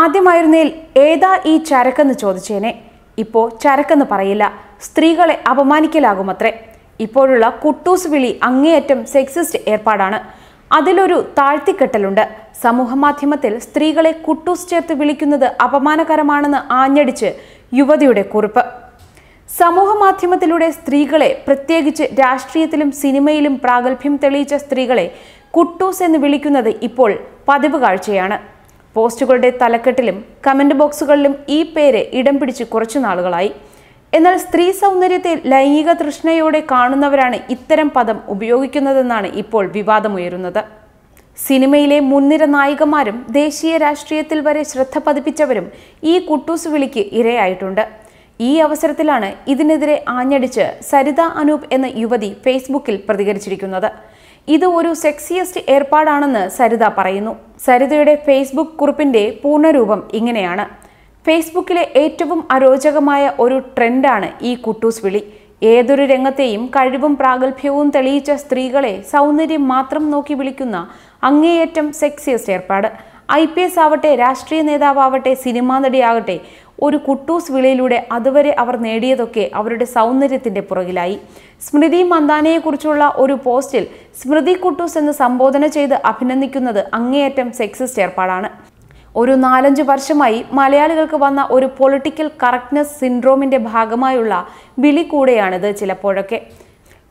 ആദ്യമായിരുന്നേൽ ഏതാ ഈ ചരക്കെന്ന് ചോദിച്ചേനെ. ഇപ്പോൾ ചരക്കെന്ന് പറയില്ല. സ്ത്രീകളെ അപമാനിക്കലാകുമത്രേ. ഇപ്പോഴുള്ള കുട്ടൂസ് വിളി അങ്ങേയറ്റം സെക്സിസ്റ്റ് ഏർപ്പാടാണ്. അതിലൊരു താഴ്ത്തിക്കെട്ടലുണ്ട്. സമൂഹമാധ്യമത്തിൽ സ്ത്രീകളെ കുട്ടൂസ് ചേർത്ത് വിളിക്കുന്നത് അപമാനകരമാണെന്ന് ആഞ്ഞടിച്ച് യുവതിയുടെ കുറിപ്പ്. സമൂഹ മാധ്യമത്തിലൂടെ സ്ത്രീകളെ പ്രത്യേകിച്ച് രാഷ്ട്രീയത്തിലും സിനിമയിലും പ്രാഗൽഭ്യം തെളിയിച്ച സ്ത്രീകളെ കുട്ടൂസ് എന്ന് വിളിക്കുന്നത് ഇപ്പോൾ പതിവ് കാഴ്ചയാണ്. പോസ്റ്റുകളുടെ തലക്കെട്ടിലും കമന്റ് ബോക്സുകളിലും ഈ പേര് ഇടം പിടിച്ച് കുറച്ചു നാളുകളായി. എന്നാൽ സ്ത്രീ സൗന്ദര്യത്തെ ലൈംഗിക തൃഷ്ണയോടെ കാണുന്നവരാണ് ഇത്തരം പദം ഉപയോഗിക്കുന്നതെന്നാണ് ഇപ്പോൾ വിവാദമുയരുന്നത്. സിനിമയിലെ മുൻനിര നായികമാരും ദേശീയ രാഷ്ട്രീയത്തിൽ വരെ ശ്രദ്ധ പതിപ്പിച്ചവരും ഈ കുട്ടൂസ് വിളിക്ക് ഇരയായിട്ടുണ്ട്. ഈ അവസരത്തിലാണ് ഇതിനെതിരെ ആഞ്ഞടിച്ച് സരിത അനൂപ് എന്ന യുവതി ഫേസ്ബുക്കിൽ പ്രതികരിച്ചിരിക്കുന്നത്. ഇത് ഒരു സെക്സിയസ്റ്റ് ഏർപ്പാടാണെന്ന് സരിത പറയുന്നു. സരിതയുടെ ഫേസ്ബുക്ക് കുറിപ്പിന്റെ പൂർണരൂപം ഇങ്ങനെയാണ്. ഫേസ്ബുക്കിലെ ഏറ്റവും അരോചകമായ ഒരു ട്രെൻഡാണ് ഈ കുട്ടൂസ് വിളി. ഏതൊരു രംഗത്തെയും കഴിവും പ്രാഗൽഭ്യവും തെളിയിച്ച സ്ത്രീകളെ സൗന്ദര്യം മാത്രം നോക്കി വിളിക്കുന്ന അങ്ങേയറ്റം സെക്സിയസ്റ്റ് ഏർപ്പാട്. ഐ പി എസ് ആവട്ടെ രാഷ്ട്രീയ നേതാവാവട്ടെ സിനിമാ നടിയാകട്ടെ ഒരു കുട്ടൂസ് വിളിയിലൂടെ അതുവരെ അവർ നേടിയതൊക്കെ അവരുടെ സൗന്ദര്യത്തിന്റെ പുറകിലായി. സ്മൃതി മന്ദാനയെക്കുറിച്ചുള്ള ഒരു പോസ്റ്റിൽ സ്മൃതി കുട്ടൂസ് എന്ന് സംബോധന ചെയ്ത് അഭിനന്ദിക്കുന്നത് അങ്ങേയറ്റം സെക്സിസ്റ്റ് ഏർപ്പാടാണ്. ഒരു നാലഞ്ച് വർഷമായി മലയാളികൾക്ക് വന്ന ഒരു പൊളിറ്റിക്കൽ കറക്റ്റ്നെസ് സിൻഡ്രോമിന്റെ ഭാഗമായുള്ള വിളി കൂടെയാണിത് ചിലപ്പോഴൊക്കെ.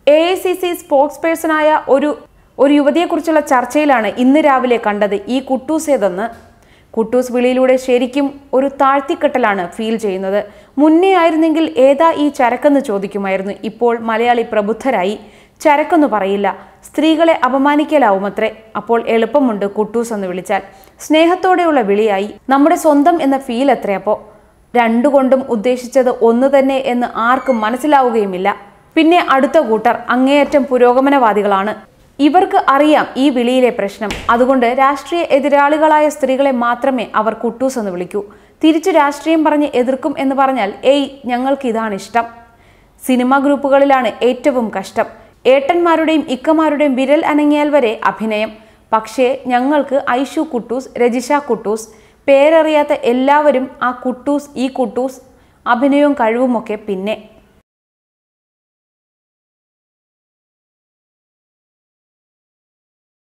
എ ഐ സി സി സ്പോക്സ് പേഴ്സണായ ഒരു ഒരു യുവതിയെക്കുറിച്ചുള്ള ചർച്ചയിലാണ് ഇന്ന് രാവിലെ കണ്ടത് ഈ കുട്ടൂസ് ഏതെന്ന് കുട്ടൂസ് വിളിയിലൂടെ ശരിക്കും ഒരു താഴ്ത്തിക്കെട്ടലാണ് ഫീൽ ചെയ്യുന്നത്. മുന്നേ ആയിരുന്നെങ്കിൽ ഏതാ ഈ ചരക്കെന്ന് ചോദിക്കുമായിരുന്നു. ഇപ്പോൾ മലയാളി പ്രബുദ്ധരായി. ചരക്കെന്ന് പറയില്ല. സ്ത്രീകളെ അപമാനിക്കലാവുമത്രേ. അപ്പോൾ എളുപ്പമുണ്ട് കുട്ടൂസ് എന്ന് വിളിച്ചാൽ. സ്നേഹത്തോടെയുള്ള വിളിയായി. നമ്മുടെ സ്വന്തം എന്ന ഫീൽ എത്രയപ്പോ രണ്ടുകൊണ്ടും ഉദ്ദേശിച്ചത് ഒന്ന് തന്നെ എന്ന് ആർക്കും മനസ്സിലാവുകയുമില്ല. പിന്നെ അടുത്ത കൂട്ടർ അങ്ങേയറ്റം പുരോഗമനവാദികളാണ്. ഇവർക്ക് അറിയാം ഈ വിളിയിലെ പ്രശ്നം. അതുകൊണ്ട് രാഷ്ട്രീയ എതിരാളികളായ സ്ത്രീകളെ മാത്രമേ അവർ കുട്ടൂസ് എന്ന് വിളിക്കൂ. തിരിച്ചു രാഷ്ട്രീയം പറഞ്ഞ് എതിർക്കും എന്ന് പറഞ്ഞാൽ ഏയ് ഞങ്ങൾക്ക് ഇതാണ് ഇഷ്ടം. സിനിമാ ഗ്രൂപ്പുകളിലാണ് ഏറ്റവും കഷ്ടം. ഏട്ടന്മാരുടെയും ഇക്കമാരുടെയും വിരൽ അനങ്ങിയാൽ വരെ അഭിനയം. പക്ഷേ ഞങ്ങൾക്ക് ഐഷു കുട്ടൂസ് രജിഷ കുട്ടൂസ് പേരറിയാത്ത എല്ലാവരും ആ കുട്ടൂസ് ഈ കുട്ടൂസ് അഭിനയവും കഴിവുമൊക്കെ പിന്നെ.